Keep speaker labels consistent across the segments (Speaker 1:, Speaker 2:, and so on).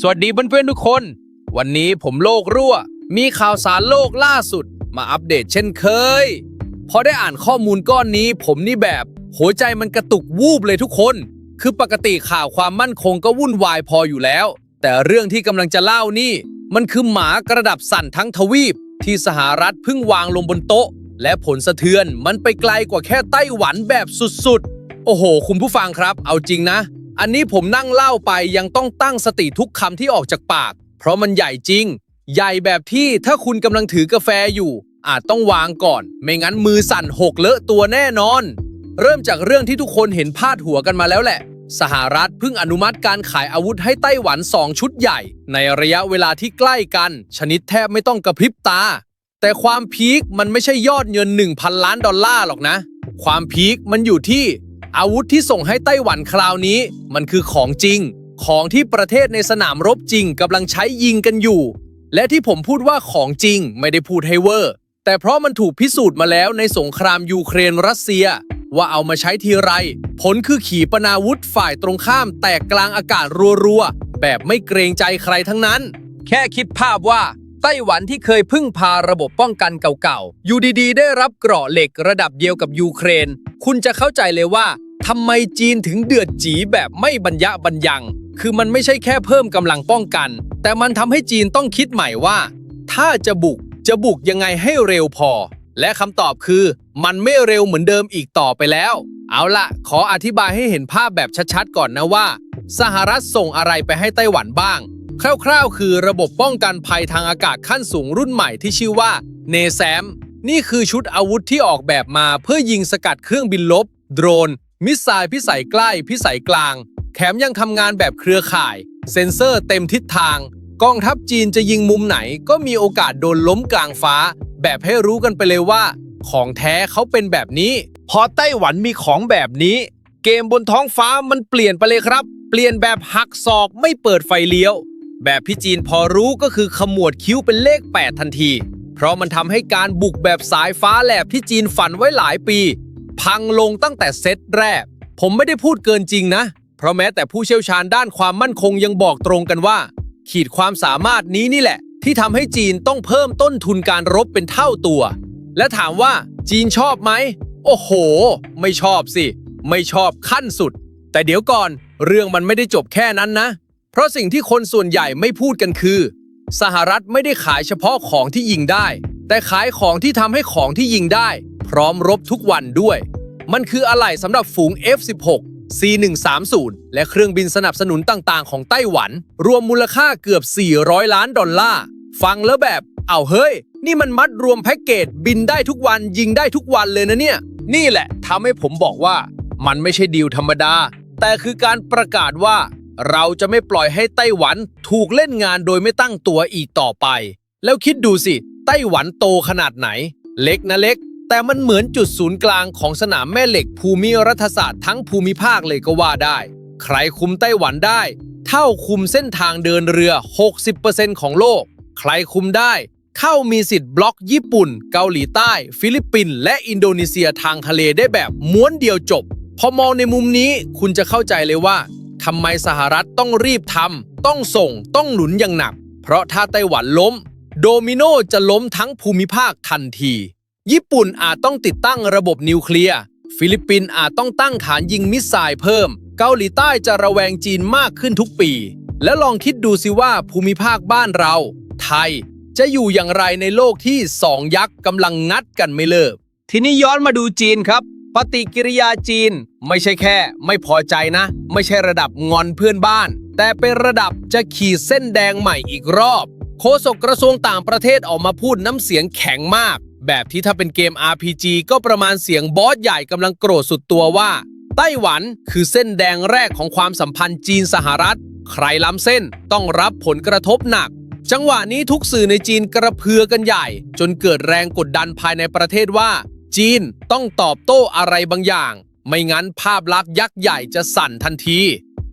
Speaker 1: สวัสดีเพื่อนๆทุกคน วันนี้ผมโลกรั่ว มีข่าวสารโลกล่าสุด มาอัปเดตเช่นเคย พอได้อ่านข้อมูลก้อนนี้ ผมนี่แบบ หัวใจมันกระตุกวูบเลยทุกคน คือปกติข่าวความมั่นคงก็วุ่นวายพออยู่แล้ว แต่เรื่องที่กำลังจะเล่านี่ มันคือหมากระดับสั่นทั้งทวีป ที่สหรัฐเพิ่งวางลงบนโต๊ะ และผลสะเทือนมันไปไกลกว่าแค่ไต้หวันแบบสุดๆ โอ้โห คุณผู้ฟังครับ เอาจริงนะ อันนี้ผมนั่งเล่าไปยังต้องตั้งสติทุกคำที่ออกจากปาก เพราะมันใหญ่จริง ใหญ่แบบที่ถ้าคุณกำลังถือกาแฟอยู่ อาจต้องวางก่อน ไม่งั้นมือสั่นหกเลอะตัวแน่นอน เริ่มจากเรื่องที่ทุกคนเห็นพาดหัวกันมาแล้วแหละ สหรัฐเพิ่งอนุมัติการขายอาวุธให้ไต้หวัน 2 ชุดใหญ่ ในระยะเวลาที่ใกล้กัน ชนิดแทบไม่ต้องกระพริบตา แต่ความพีคมันไม่ใช่ยอดเงิน 1,000 ล้านดอลลาร์หรอกนะ ความพีคมันอยู่ที่ อาวุธที่ส่งให้ไต้หวันคราวนี้ มันคือของจริง ของที่ประเทศในสนามรบจริงกำลังใช้ยิงกันอยู่ และที่ผมพูดว่าของจริงไม่ได้พูดให้เวอร์ แต่เพราะมันถูกพิสูจน์มาแล้วในสงครามยูเครนรัสเซีย ว่าเอามาใช้ทีไร ผลคือขีปนาวุธฝ่ายตรงข้ามแตกกลางอากาศรัวๆแบบไม่เกรงใจใครทั้งนั้น แค่คิดภาพว่า ไต้หวันที่เคยพึ่งพาระบบป้องกันเก่าๆ อยู่ดีๆ ได้รับเกราะเหล็กระดับเดียวกับยูเครน คุณจะเข้าใจเลยว่าทำไมจีนถึงเดือดจีแบบไม่บรรยะบรรยัง คือมันไม่ใช่แค่เพิ่มกำลังป้องกัน แต่มันทำให้จีนต้องคิดใหม่ว่า ถ้าจะบุกจะบุกยังไงให้เร็วพอ และคำตอบคือ มันไม่เร็วเหมือนเดิมอีกต่อไปแล้ว เอาละขออธิบายให้เห็นภาพแบบชัดๆ ก่อนนะว่า สหรัฐส่งอะไรไปให้ไต้หวันบ้าง คร่าวๆ คือระบบป้องกันภัยทางอากาศขั้นสูงรุ่นใหม่ที่ชื่อว่าเนแซมนี่คือชุดอาวุธที่ออกแบบมาเพื่อยิงสกัดเครื่องบินลบ โดรน มิสไซล์พิสัยใกล้ พิสัยกลาง แถมยังทำงานแบบเครือข่าย เซ็นเซอร์เต็มทิศทาง กองทัพจีนจะยิงมุมไหนก็มีโอกาสโดนล้มกลางฟ้า แบบให้รู้กันไปเลยว่า ของแท้เขาเป็นแบบนี้ พอไต้หวันมีของแบบนี้ เกมบนท้องฟ้ามันเปลี่ยนไปเลยครับ เปลี่ยนแบบหักศอกไม่เปิดไฟเลี้ยว แบบพี่จีนพอรู้ก็คือขมวดคิ้วเป็นเลข 8 ทันที เพราะมันทำให้การบุกแบบสายฟ้าแลบที่จีนฝันไว้หลายปี พังลงตั้งแต่เซตแรก ผมไม่ได้พูดเกินจริงนะ เพราะแม้แต่ผู้เชี่ยวชาญด้านความมั่นคงยังบอกตรงกันว่า ขีดความสามารถนี้นี่แหละ ที่ทำให้จีนต้องเพิ่มต้นทุนการรบเป็นเท่าตัว และถามว่าจีนชอบไหม โอ้โห ไม่ชอบสิ ไม่ชอบขั้นสุด แต่เดี๋ยวก่อน เรื่องมันไม่ได้จบแค่นั้นนะ เพราะสิ่งที่คนส่วนใหญ่ไม่พูดกันคือ สหรัฐไม่ได้ขายเฉพาะของที่ยิงได้ แต่ขายของที่ทำให้ของที่ยิงได้ พร้อมรบทุกวันด้วย มันคืออะไหล่สำหรับฝูง F16 C130 และเครื่องบินสนับสนุนต่างๆ ของไต้หวัน รวมมูลค่าเกือบ 400 ล้านดอลลาร์ฟังแล้วแบบเอาเฮ้ย นี่มันมัดรวมแพ็กเกจบินได้ทุกวันยิงได้ทุกวันเลยนะเนี่ย นี่แหละทำให้ผมบอกว่า มันไม่ใช่ดีลธรรมดา แต่คือการประกาศว่า เราจะไม่ปล่อยให้ไต้หวันถูกเล่นงานโดยไม่ตั้งตัวอีกต่อไป แล้วคิดดูสิ ไต้หวันโตขนาดไหน เล็กนะเล็ก แต่มันเหมือนจุดศูนย์กลางของสนามแม่เหล็กภูมิรัฐศาสตร์ทั้งภูมิภาคเลยก็ว่าได้ ใครคุมไต้หวันได้ เท่าคุมเส้นทางเดินเรือ 60%ของโลก ใครคุมได้ เข้ามีสิทธิ์บล็อกญี่ปุ่น เกาหลีใต้ ฟิลิปปินส์และอินโดนีเซียทางทะเลได้แบบม้วนเดียวจบ พอมองในมุมนี้คุณจะเข้าใจเลยว่า ทำไมสหรัฐต้องรีบทำต้องส่งต้องหนุนอย่างหนัก เพราะถ้าไต้หวันล้ม โดมิโนจะล้มทั้งภูมิภาคทันที ญี่ปุ่นอาจต้องติดตั้งระบบนิวเคลียร์ฟิลิปปินส์อาจต้องตั้งฐานยิงมิสไซล์เพิ่ม เกาหลีใต้จะระแวงจีนมากขึ้นทุกปี แล้วลองคิดดูสิว่าภูมิภาคบ้านเรา ไทย จะอยู่อย่างไรในโลกที่สองยักษ์กำลังงัดกันไม่เลิกทีนี้ย้อนมาดูจีนครับ ปฏิกิริยาจีน ไม่ใช่แค่ ไม่พอใจนะ ไม่ใช่ระดับงอนเพื่อนบ้าน แต่เป็นระดับจะขีดเส้นแดงใหม่อีกรอบ โฆษกกระทรวงต่างประเทศออกมาพูดน้ำเสียงแข็งมาก แบบที่ถ้าเป็นเกม RPG ก็ประมาณเสียงบอสใหญ่กำลังโกรธสุดตัวว่า ไต้หวันคือเส้นแดงแรกของความสัมพันธ์จีนสหรัฐ ใครล้ำเส้นต้องรับผลกระทบหนักจังหวะนี้ทุกสื่อในจีนกระเพือกันใหญ่ จนเกิดแรงกดดันภายในประเทศว่า จีนต้องตอบโต้อะไรบางอย่าง ไม่งั้นภาพลักษณ์ยักษ์ใหญ่จะสั่นทันที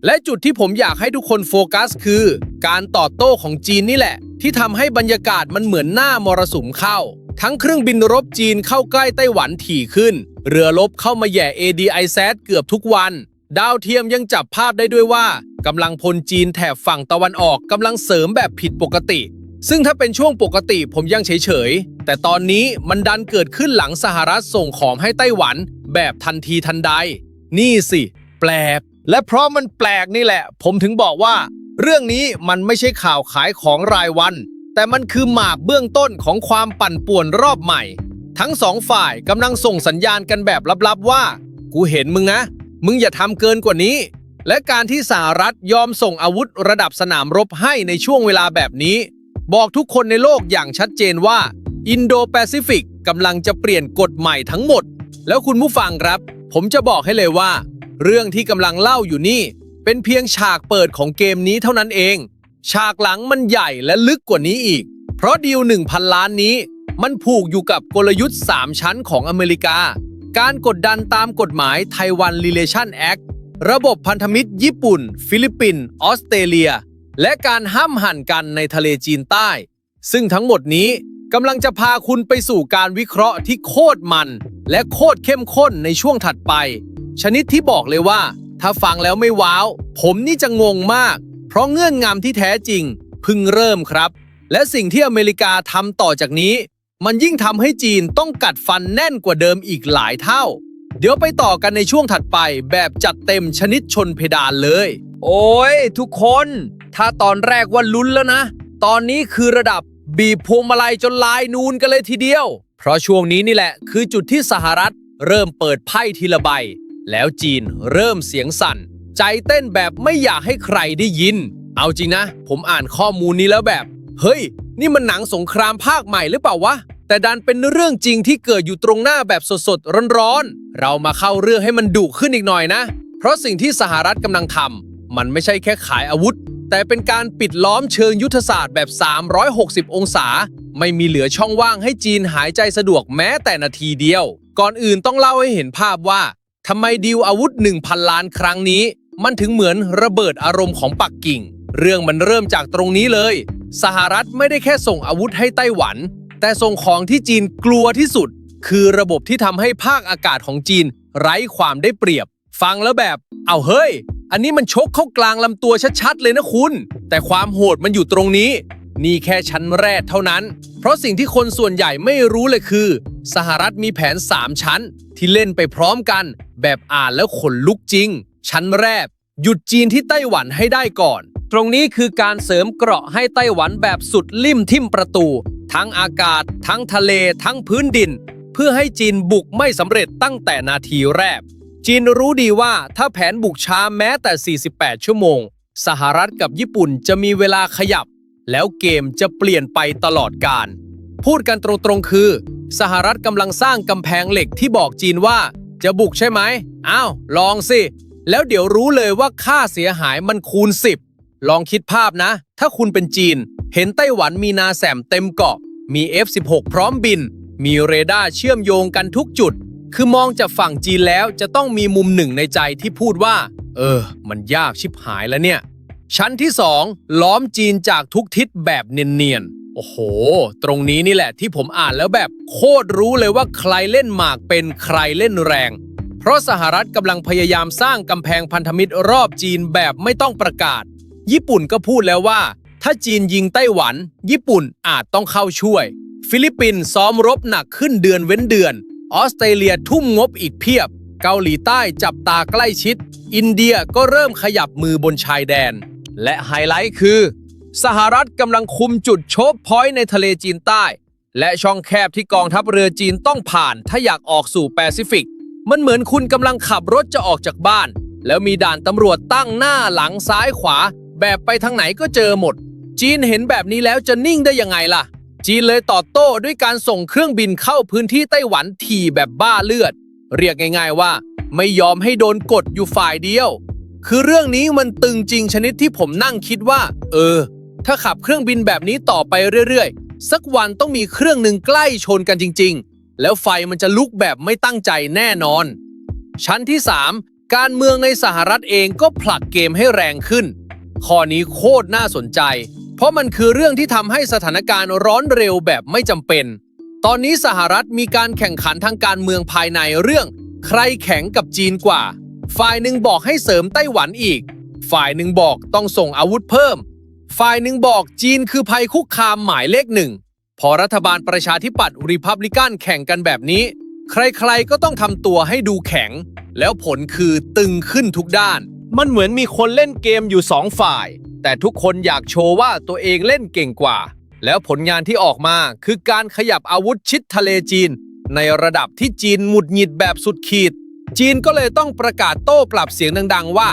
Speaker 1: และจุดที่ผมอยากให้ทุกคนโฟกัส คือ การตอบโต้ของจีนนี่แหละ ที่ทำให้บรรยากาศมันเหมือนหน้ามรสุมเข้า ทั้งเครื่องบินรบจีนเข้าใกล้ไต้หวันถี่ขึ้น เรือรบเข้ามาแย่ ADIZ เกือบทุกวัน ดาวเทียมยังจับภาพได้ด้วยว่ากำลังพลจีนแถบฝั่งตะวันออกกำลังเสริมแบบผิดปกติ ซึ่งถ้าเป็นช่วงปกติผมยังเฉยๆ แต่ตอนนี้มันดันเกิดขึ้นหลังสหรัฐส่งของให้ไต้หวันแบบทันทีทันใด นี่สิ แปลก และเพราะมันแปลกนี่แหละ ผมถึงบอกว่า เรื่องนี้มันไม่ใช่ข่าวขายของรายวัน แต่มันคือหมากเบื้องต้นของความปั่นป่วนรอบใหม่ ทั้งสองฝ่ายกำลังส่งสัญญาณกันแบบลับๆว่า กูเห็นมึงนะ มึงอย่าทำเกินกว่านี้ และการที่สหรัฐยอมส่งอาวุธระดับสนามรบให้ในช่วงเวลาแบบนี้ บอกทุกคนในโลกอย่างชัดเจนว่าอินโดแปซิฟิกกำลังจะเปลี่ยนกฎใหม่ทั้งหมด แล้วคุณผู้ฟังครับ ผมจะบอกให้เลยว่า เรื่องที่กำลังเล่าอยู่นี่ เป็นเพียงฉากเปิดของเกมนี้เท่านั้นเอง ฉากหลังมันใหญ่และลึกกว่านี้อีก เพราะดีล 1,000 ล้านนี้ มันผูกอยู่กับกลยุทธ์ 3 ชั้นของอเมริกา การกดดันตามกฎหมายไต้หวัน Relation Act ระบบพันธมิตรญี่ปุ่น ฟิลิปปินส์ออสเตรเลีย และการห้ามหันกันในทะเลจีนใต้ ซึ่งทั้งหมดนี้กำลังจะพาคุณไปสู่การวิเคราะห์ที่โคตรมัน และโคตรเข้มข้นในช่วงถัดไป ชนิดที่บอกเลยว่า ถ้าฟังแล้วไม่ว้าว ผมนี่จะงงมาก เพราะเงื่อนงำที่แท้จริงเพิ่งเริ่มครับ และสิ่งที่อเมริกาทำต่อจากนี้ มันยิ่งทำให้จีนต้องกัดฟันแน่นกว่าเดิมอีกหลายเท่า เดี๋ยวไปต่อกันในช่วงถัดไปแบบจัดเต็มชนิดชนเพดานเลย โอ้ยทุกคน ถ้าตอนแรกว่าลุ้นแล้วนะ ตอนนี้คือระดับบีบพวงมาลัยจนลายนูนกันเลยทีเดียว เพราะช่วงนี้นี่แหละ คือจุดที่สหรัฐเริ่มเปิดไพ่ทีละใบ แล้วจีนเริ่มเสียงสั่น ใจเต้นแบบไม่อยากให้ใครได้ยิน เอาจริงนะ ผมอ่านข้อมูลนี้แล้วแบบ เฮ้ย นี่มันหนังสงครามภาคใหม่หรือเปล่าวะ แต่ดันเป็นเรื่องจริงที่เกิดอยู่ตรงหน้าแบบสดๆร้อนๆ เรามาเข้าเรื่องให้มันดุขึ้นอีกหน่อยนะ เพราะสิ่งที่สหรัฐกำลังทำมันไม่ใช่แค่ขายอาวุธ แต่เป็นการปิดล้อมเชิงยุทธศาสตร์แบบ 360 องศา ไม่มีเหลือช่องว่างให้จีนหายใจสะดวกแม้แต่นาทีเดียว ก่อนอื่นต้องเล่าให้เห็นภาพว่าทำไมดีลอาวุธ 1,000 ล้านครั้งนี้ มันถึงเหมือนระเบิดอารมณ์ของปักกิ่ง เรื่องมันเริ่มจากตรงนี้เลย สหรัฐไม่ได้แค่ส่งอาวุธให้ไต้หวัน แต่ส่งของที่จีนกลัวที่สุด คือระบบที่ทำให้ภาคอากาศของจีน ไร้ความได้เปรียบ ฟังแล้วแบบ เอาเฮ้ย อันนี้มันชกเข้ากลางลำตัวชัดๆเลยนะคุณ แต่ความโหดมันอยู่ตรงนี้ นี่แค่ชั้นแรกเท่านั้น เพราะสิ่งที่คนส่วนใหญ่ไม่รู้เลยคือ สหรัฐมีแผน 3 ชั้น ที่เล่นไปพร้อมกัน แบบอ่านแล้วขนลุกจริง ชั้นแรก หยุดจีนที่ไต้หวันให้ได้ก่อน ตรงนี้คือการเสริมเกราะให้ไต้หวันแบบสุดลิ่มทิ่มประตู ทั้งอากาศ ทั้งทะเล ทั้งพื้นดิน เพื่อให้จีนบุกไม่สำเร็จตั้งแต่นาทีแรก จีนรู้ดีว่าถ้าแผนบุกช้าแม้แต่ 48 ชั่วโมง สหรัฐกับญี่ปุ่นจะมีเวลาขยับ แล้วเกมจะเปลี่ยนไปตลอดกาลพูดกันตรงๆคือ สหรัฐกำลังสร้างกำแพงเหล็กที่บอกจีนว่า จะบุกใช่ไหมอ้าวลองสิ แล้วเดี๋ยวรู้เลยว่าค่าเสียหายมันคูณ 10 ลองคิดภาพนะ ถ้าคุณเป็นจีน เห็นไต้หวันมีนาแสมเต็มเกาะ มี F16 พร้อมบิน มีเรดาร์เชื่อมโยงกันทุกจุด คือมองจากฝั่งจีนแล้วจะต้องมีมุมหนึ่งในใจที่พูดว่า เออ มันยากชิบหายแล้วเนี่ย ชั้นที่ 2 ล้อมจีนจากทุกทิศแบบเนียนๆ โอ้โห ตรงนี้นี่แหละที่ผมอ่านแล้วแบบโคตรรู้เลยว่าใครเล่นหมากเป็นใครเล่นแรง เพราะสหรัฐกำลังพยายามสร้างกำแพงพันธมิตรรอบจีนแบบไม่ต้องประกาศ ญี่ปุ่นก็พูดแล้วว่า ถ้าจีนยิงไต้หวัน ญี่ปุ่นอาจต้องเข้าช่วย ฟิลิปปินส์ซ้อมรบหนักขึ้นเดือนเว้นเดือน ออสเตรเลียทุ่มงบอีกเพียบ เกาหลีใต้จับตาใกล้ชิด อินเดียก็เริ่มขยับมือบนชายแดน และไฮไลท์คือ สหรัฐกำลังคุมจุดโชคพอยต์ในทะเลจีนใต้ และช่องแคบที่กองทัพเรือจีนต้องผ่านถ้าอยากออกสู่แปซิฟิก มันเหมือนคุณกำลังขับรถจะออกจากบ้าน แล้วมีด่านตำรวจตั้งหน้าหลังซ้ายขวา แบบไปทางไหนก็เจอหมด จีนเห็นแบบนี้แล้วจะนิ่งได้ยังไงล่ะ จีนเลยตอบโต้ด้วยการส่งเครื่องบินเข้าพื้นที่ไต้หวันถี่แบบบ้าเลือด เรียกง่าย ๆว่า ไม่ยอมให้โดนกดอยู่ฝ่ายเดียว คือเรื่องนี้มันตึงจริงชนิดที่ผมนั่งคิดว่า เออ ถ้าขับเครื่องบินแบบนี้ต่อไปเรื่อยๆ สักวันต้องมีเครื่องหนึ่งใกล้ชนกันจริง ๆ แล้วไฟมันจะลุกแบบไม่ตั้งใจแน่นอน ชั้นที่ 3 การเมืองในสหรัฐเองก็ผลักเกมให้แรงขึ้นข้อนี้โคตรน่าสนใจ เพราะมันคือเรื่องที่ทำให้สถานการณ์ร้อนเร็วแบบไม่จำเป็น ตอนนี้สหรัฐมีการแข่งขันทางการเมืองภายในเรื่อง ใครแข็งกับจีนกว่า ฝ่ายหนึ่งบอกให้เสริมไต้หวันอีก ฝ่ายหนึ่งบอกต้องส่งอาวุธเพิ่ม ฝ่ายหนึ่งบอกจีนคือภัยคุกคามหมายเลขหนึ่ง พอรัฐบาลประชาธิปัตย์รีพับลิกันแข่งกันแบบนี้ ใครๆก็ต้องทำตัวให้ดูแข็ง แล้วผลคือตึงขึ้นทุกด้าน มันเหมือนมีคนเล่นเกมอยู่สองฝ่าย แต่ทุกคนอยากโชว์ว่าตัวเองเล่นเก่งกว่า แล้วผลงานที่ออกมาคือการขยับอาวุธชิดทะเลจีน ในระดับที่จีนหงุดหงิดแบบสุดขีด จีนก็เลยต้องประกาศโต้กลับเสียงดัง ๆ ว่า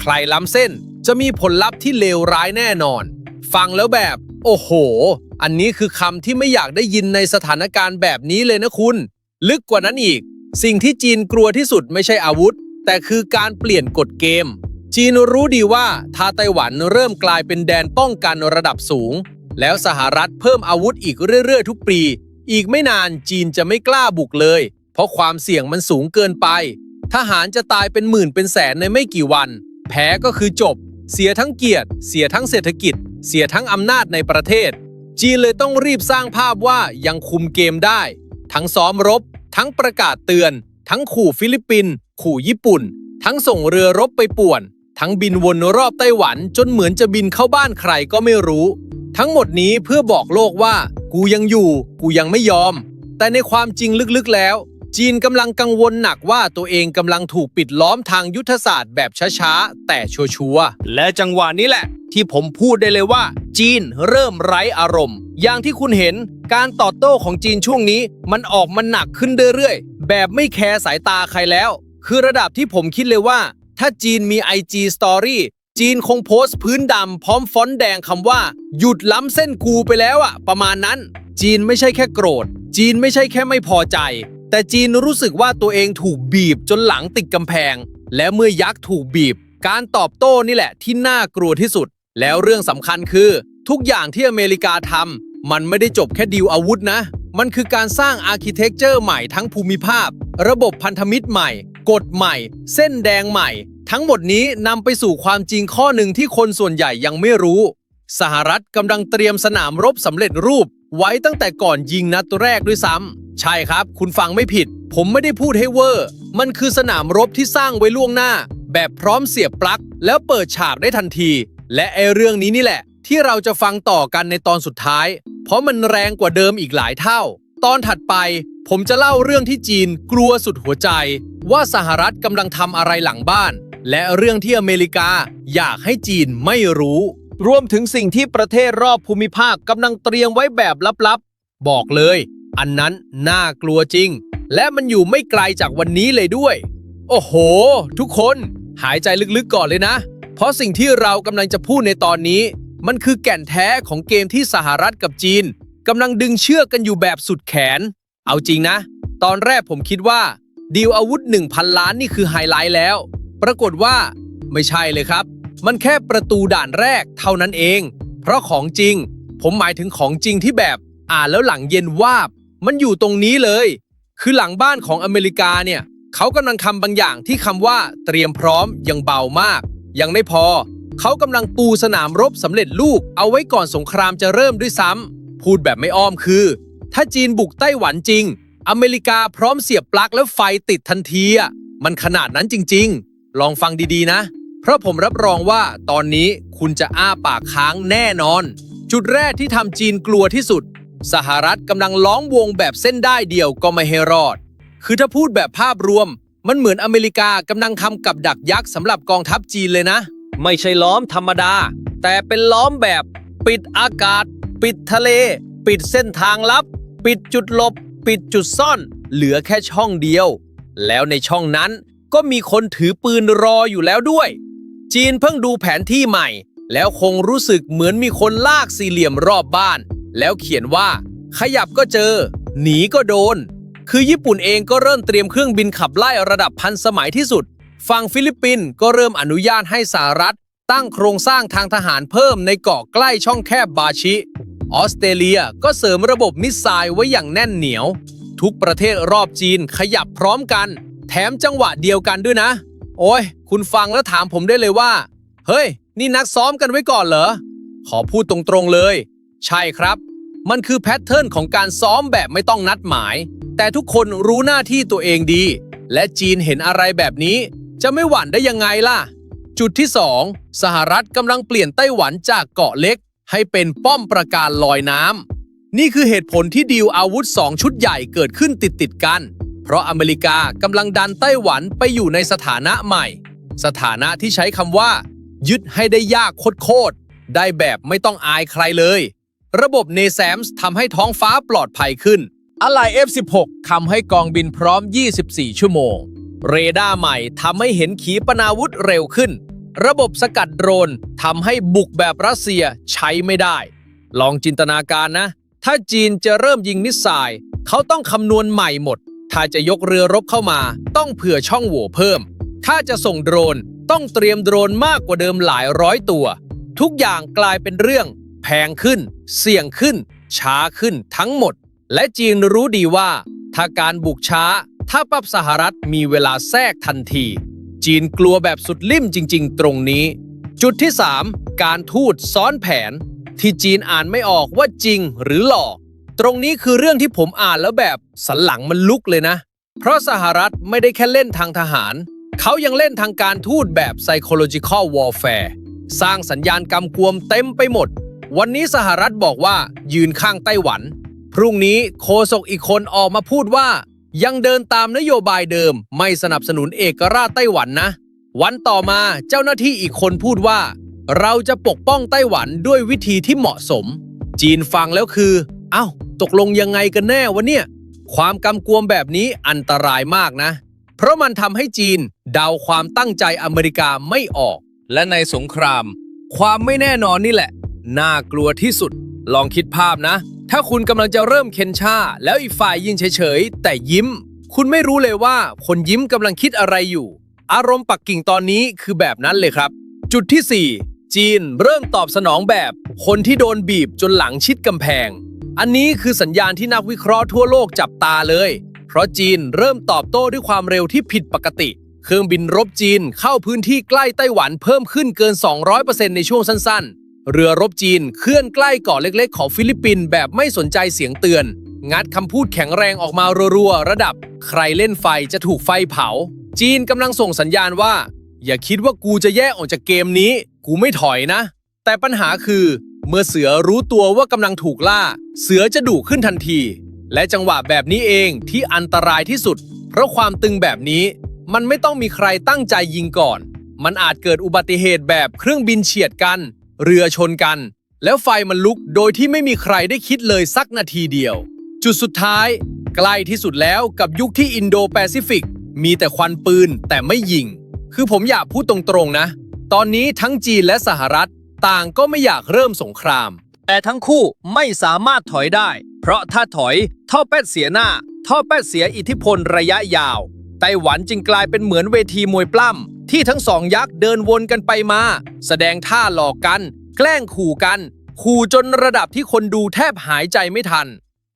Speaker 1: ใครล้ำเส้นจะมีผลลัพธ์ที่เลวร้ายแน่นอน ฟังแล้วแบบ โอ้โห อันนี้คือคำที่ไม่อยากได้ยินในสถานการณ์แบบนี้เลยนะคุณ ลึกกว่านั้นอีก สิ่งที่จีนกลัวที่สุดไม่ใช่อาวุธ แต่คือการเปลี่ยนกฎเกม จีนรู้ดีว่าถ้าไต้หวันเริ่มกลายเป็นแดนป้องกันระดับสูง แล้วสหรัฐเพิ่มอาวุธอีกเรื่อย ๆ ทุกปี อีกไม่นานจีนจะไม่กล้าบุกเลย เพราะความเสี่ยงมันสูงเกินไป ทหารจะตายเป็นหมื่นเป็นแสนในไม่กี่วัน แพ้ก็คือจบ เสียทั้งเกียรติ เสียทั้งเศรษฐกิจ เสียทั้งอำนาจในประเทศ จีนเลยต้องรีบสร้างภาพว่ายังคุมเกมได้ ทั้งซ้อมรบ ทั้งประกาศเตือน ทั้งขู่ฟิลิปปินส์ ขู่ญี่ปุ่น ทั้งส่งเรือรบไปป่วน ทั้งบินวนรอบไต้หวันจนเหมือนจะบินเข้าบ้านใครก็ไม่รู้ ทั้งหมดนี้เพื่อบอกโลกว่า กูยังอยู่ กูยังไม่ยอม แต่ในความจริงลึกๆแล้ว จีนกำลังกังวลหนักว่าตัวเองกำลังถูกปิดล้อมทางยุทธศาสตร์แบบช้าๆ แต่ชัวร์ๆและจังหวะนี้แหละที่ผมพูดได้เลยว่า จีนเริ่มไร้อารมณ์ อย่างที่คุณเห็นการตอบโต้ของจีนช่วงนี้ มันออกมาหนักขึ้นเรื่อยๆ แบบไม่แคร์สายตาใครแล้ว คือระดับที่ผมคิดเลยว่า ถ้าจีนมี IG Story จีนคงโพสต์พื้นดำพร้อมฟอนต์แดงคำว่า หยุดล้ำเส้นกูไปแล้วอะประมาณนั้น จีนไม่ใช่แค่โกรธ จีนไม่ใช่แค่ไม่พอใจ แต่จีนรู้สึกว่าตัวเองถูกบีบจนหลังติดกำแพง และเมื่อยักษ์ถูกบีบ การตอบโต้นี่แหละที่น่ากลัวที่สุด แล้วเรื่องสำคัญคือ ทุกอย่างที่อเมริกาทำมันไม่ได้จบแค่ดีลอาวุธนะ มันคือการสร้างอาร์เคเต็กเจอร์ใหม่ทั้งภูมิภาค ระบบพันธมิตรใหม่ กฎใหม่ เส้นแดงใหม่ ทั้งหมดนี้นำไปสู่ความจริงข้อหนึ่งที่คนส่วนใหญ่ยังไม่รู้ สหรัฐกำลังเตรียมสนามรบสำเร็จรูป ไว้ตั้งแต่ก่อนยิงนัดแรกด้วยซ้ำใช่ครับ คุณฟังไม่ผิด ผมไม่ได้พูดให้เวอร์ มันคือสนามรบที่สร้างไว้ล่วงหน้า แบบพร้อมเสียบปลั๊ก แล้วเปิดฉากได้ทันที และไอเรื่องนี้นี่แหละ ที่เราจะฟังต่อกันในตอนสุดท้าย เพราะมันแรงกว่าเดิมอีกหลายเท่า ตอนถัดไป ผมจะเล่าเรื่องที่จีนกลัวสุดหัวใจ ว่าสหรัฐกำลังทำอะไรหลังบ้าน และเรื่องที่อเมริกาอยากให้จีนไม่รู้ รวมถึงสิ่งที่ประเทศรอบภูมิภาคกำลังเตรียมไว้แบบลับๆ บอกเลย อันนั้นน่ากลัวจริง และมันอยู่ไม่ไกลจากวันนี้เลยด้วย โอ้โห ทุกคนหายใจลึกๆก่อนเลยนะ เพราะสิ่งที่เรากำลังจะพูดในตอนนี้ มันคือแก่นแท้ของเกมที่สหรัฐกับจีนกำลังดึงเชือกกันอยู่แบบสุดแขน เอาจริงนะ ตอนแรกผมคิดว่าดีลอาวุธ 1,000 ล้านนี่คือไฮไลท์แล้ว ปรากฏว่าไม่ใช่เลยครับ มันแค่ประตูด่านแรกเท่านั้นเอง เพราะของจริง ผมหมายถึงของจริงที่แบบอ่านแล้วหลังเย็นวาบ มันอยู่ตรงนี้เลย คือหลังบ้านของอเมริกาเนี่ยเขากำลังทำบางอย่างที่คำว่าเตรียมพร้อมยังเบามาก ยังไม่พอ เขากำลังปูสนามรบสำเร็จรูปเอาไว้ก่อนสงครามจะเริ่มด้วยซ้ำพูดแบบไม่อ้อมคือ ถ้าจีนบุกไต้หวันจริง อเมริกาพร้อมเสียบปลั๊กแล้วไฟติดทันทีอะมันขนาดนั้นจริง ๆ ลองฟังดีๆนะ เพราะผมรับรองว่าตอนนี้คุณจะอ้าปากค้างแน่นอน จุดแรกที่ทำจีนกลัวที่สุด สหรัฐกำลังล้อมวงแบบเส้นได้เดียวก็ไม่ให้รอด คือถ้าพูดแบบภาพรวม มันเหมือนอเมริกากำลังทำกับดักยักษ์สำหรับกองทัพจีนเลยนะ ไม่ใช่ล้อมธรรมดา แต่เป็นล้อมแบบ ปิดอากาศ ปิดทะเล ปิดเส้นทางลับ ปิดจุดหลบ ปิดจุดซ่อน เหลือแค่ช่องเดียว แล้วในช่องนั้นก็มีคนถือปืนรออยู่แล้วด้วย จีนเพิ่งดูแผนที่ใหม่ แล้วคงรู้สึกเหมือนมีคนลากสี่เหลี่ยมรอบบ้าน แล้วเขียนว่า ขยับก็เจอ หนีก็โดน คือญี่ปุ่นเองก็เริ่มเตรียมเครื่องบินขับไล่ระดับพันสมัยที่สุด ฝั่งฟิลิปปินส์ก็เริ่มอนุญาตให้สหรัฐตั้งโครงสร้างทางทหารเพิ่มในเกาะใกล้ช่องแคบบาชิ ออสเตรเลียก็เสริมระบบมิสไซล์ไว้อย่างแน่นเหนียว ทุกประเทศรอบจีนขยับพร้อมกัน แถมจังหวะเดียวกันด้วยนะ โอ้ย คุณฟังแล้วถามผมได้เลยว่า เฮ้ย นี่นักซ้อมกันไว้ก่อนเหรอ ขอพูดตรงๆเลย ใช่ครับ มันคือแพทเทิร์นของการซ้อมแบบไม่ต้องนัดหมาย แต่ทุกคนรู้หน้าที่ตัวเองดี และจีนเห็นอะไรแบบนี้ จะไม่หวั่นได้ยังไงล่ะ จุดที่ 2 สหรัฐกำลังเปลี่ยนไต้หวันจากเกาะเล็ก ให้เป็นป้อมประการลอยน้ำ นี่คือเหตุผลที่ดีลอาวุธ 2 ชุดใหญ่เกิดขึ้นติดติดกัน เพราะอเมริกากำลังดันไต้หวันไปอยู่ในสถานะใหม่ สถานะที่ใช้คำว่า ยึดให้ได้ยากโคตรๆได้แบบไม่ต้องอายใครเลย ระบบเนแซมส์ทำให้ท้องฟ้าปลอดภัยขึ้น อะไหล่ F16 ทำให้กองบินพร้อม 24 ชั่วโมง เรดาร์ใหม่ทำให้เห็นขีปนาวุธเร็วขึ้น ระบบสกัดโดรนทำให้บุกแบบรัสเซียใช้ไม่ได้ ลองจินตนาการนะ ถ้าจีนจะเริ่มยิงมิสไซล์เขาต้องคำนวณใหม่หมด ถ้าจะยกเรือรบเข้ามา ต้องเผื่อช่องโหว่เพิ่ม ถ้าจะส่งโดรนต้องเตรียมโดรนมากกว่าเดิมหลายร้อยตัว ทุกอย่างกลายเป็นเรื่อง แพงขึ้น เสี่ยงขึ้น ช้าขึ้นทั้งหมด และจีนรู้ดีว่า ถ้าการบุกช้า ถ้าปับสหรัฐมีเวลาแทรกทันที จีนกลัวแบบสุดลิ่มจริง ๆ ตรงนี้ จุดที่ 3 การทูตซ้อนแผน ที่จีนอ่านไม่ออกว่าจริงหรือหลอก ตรงนี้คือเรื่องที่ผมอ่านแล้วแบบสันหลังมันลุกเลยนะ เพราะสหรัฐไม่ได้แค่เล่นทางทหาร เขายังเล่นทางการทูตแบบ psychological warfare สร้างสัญญาณกำกวมเต็มไปหมด วันนี้สหรัฐบอกว่ายืนข้างไต้หวัน พรุ่งนี้โคศกอีกคนออกมาพูดว่า ยังเดินตามนโยบายเดิมไม่สนับสนุนเอกราชไต้หวันนะ วันต่อมาเจ้าหน้าที่อีกคนพูดว่า เราจะปกป้องไต้หวันด้วยวิธีที่เหมาะสม จีนฟังแล้วคือ เอ้า ตกลงยังไงกันแน่วะเนี่ย ความกำกวมแบบนี้อันตรายมากนะ เพราะมันทำให้จีนเดาความตั้งใจอเมริกาไม่ออก และในสงคราม ความไม่แน่นอนนี่แหละ น่ากลัวที่สุด ลองคิดภาพนะ ถ้าคุณกำลังจะเริ่มเค้นชาแล้วอีกฝ่ายยิงเฉยๆ แต่ยิ้ม คุณไม่รู้เลยว่าคนยิ้มกำลังคิดอะไรอยู่ อารมณ์ปักกิ่งตอนนี้คือแบบนั้นเลยครับ จุดที่ 4 จีนเริ่มตอบสนองแบบ คนที่โดนบีบจนหลังชิดกำแพง อันนี้คือสัญญาณที่นักวิเคราะห์ทั่วโลกจับตาเลย เพราะจีนเริ่มตอบโต้ด้วยความเร็วที่ผิดปกติ เครื่องบินรบจีนเข้าพื้นที่ใกล้ไต้หวันเพิ่มขึ้นเกิน 200%ในช่วงสั้นๆ เรือรบจีนเคลื่อนใกล้เกาะเล็กๆ ของฟิลิปปินส์แบบไม่สนใจเสียงเตือน งัดคำพูดแข็งแรงออกมารัวๆ ระดับ ใครเล่นไฟจะถูกไฟเผา จีนกำลังส่งสัญญาณว่า อย่าคิดว่ากูจะแยกออกจากเกมนี้ กูไม่ถอยนะ แต่ปัญหาคือ เมื่อเสือรู้ตัวว่ากำลังถูกล่า เสือจะดุขึ้นทันที และจังหวะแบบนี้เองที่อันตรายที่สุด เพราะความตึงแบบนี้ มันไม่ต้องมีใครตั้งใจยิงก่อน มันอาจเกิดอุบัติเหตุแบบเครื่องบินเฉียดกัน เรือชนกัน แล้วไฟมันลุกโดยที่ไม่มีใครได้คิดเลยสักนาทีเดียว จุดสุดท้าย ใกล้ที่สุดแล้วกับยุคที่อินโดแปซิฟิก มีแต่ควันปืนแต่ไม่ยิง คือผมอยากพูดตรงๆนะ ตอนนี้ทั้งจีนและสหรัฐ ต่างก็ไม่อยากเริ่มสงคราม แต่ทั้งคู่ไม่สามารถถอยได้ เพราะถ้าถอยท่อแป๊ดเสียหน้าท่อแป๊ดเสียอิทธิพลระยะยาวไต้หวันจึงกลายเป็นเหมือนเวทีมวยปล้ำ ที่ทั้งสองยักษ์เดินวนกันไปมา แสดงท่าหลอกกัน แกล้งขู่กัน ขู่จนระดับที่คนดูแทบหายใจไม่ทัน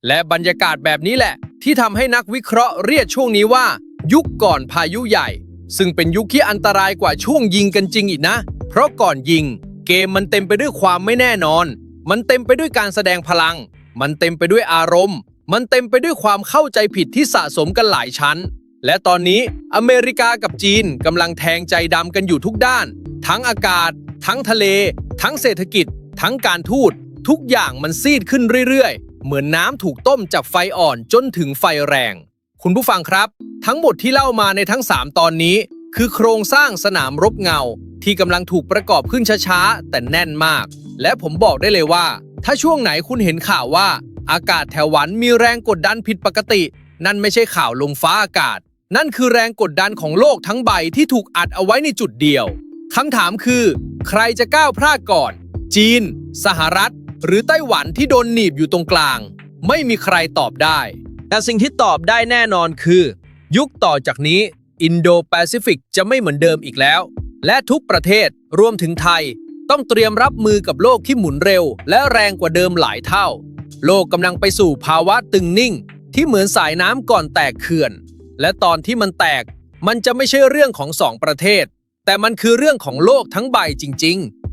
Speaker 1: และบรรยากาศแบบนี้แหละ ที่ทำให้นักวิเคราะห์เรียกช่วงนี้ว่า ยุคก่อนพายุใหญ่ ซึ่งเป็นยุคที่อันตรายกว่าช่วงยิงกันจริงอีกนะ เพราะก่อนยิง เกมมันเต็มไปด้วยความไม่แน่นอน มันเต็มไปด้วยการแสดงพลัง มันเต็มไปด้วยอารมณ์ มันเต็มไปด้วยความเข้าใจผิดที่สะสมกันหลายชั้น และตอนนี้อเมริกากับจีนกำลังแทงใจดำกันอยู่ทุกด้าน ทั้งอากาศ ทั้งทะเล ทั้งเศรษฐกิจ ทั้งการทูตทุกอย่างมันซีดขึ้นเรื่อยๆ เหมือนน้ำถูกต้มจากไฟอ่อนจนถึงไฟแรง คุณผู้ฟังครับ ทั้งหมดที่เล่ามาในทั้ง 3 ตอนนี้ คือโครงสร้างสนามรบเงา ที่กำลังถูกประกอบขึ้นช้าๆ แต่แน่นมาก และผมบอกได้เลยว่า ถ้าช่วงไหนคุณเห็นข่าวว่า อากาศแถวหวันมีแรงกดดันผิดปกติ นั่นไม่ใช่ข่าวลมฟ้าอากาศ นั่นคือแรงกดดันของโลกทั้งใบที่ถูกอัดเอาไว้ในจุดเดียวคำถามคือ ใครจะก้าวพลาดก่อน จีน สหรัฐ หรือไต้หวันที่โดนหนีบอยู่ตรงกลาง ไม่มีใครตอบได้ แต่สิ่งที่ตอบได้แน่นอนคือ ยุคต่อจากนี้อินโดแปซิฟิกจะไม่เหมือนเดิมอีกแล้ว และทุกประเทศรวมถึงไทย ต้องเตรียมรับมือกับโลกที่หมุนเร็ว และแรงกว่าเดิมหลายเท่า โลกกำลังไปสู่ภาวะตึงนิ่ง ที่เหมือนสายน้ำก่อนแตกเขื่อน และตอนที่มันแตกมันจะไม่ใช่เรื่องของสองประเทศ แต่มันคือเรื่องของโลกทั้งใบจริง ๆ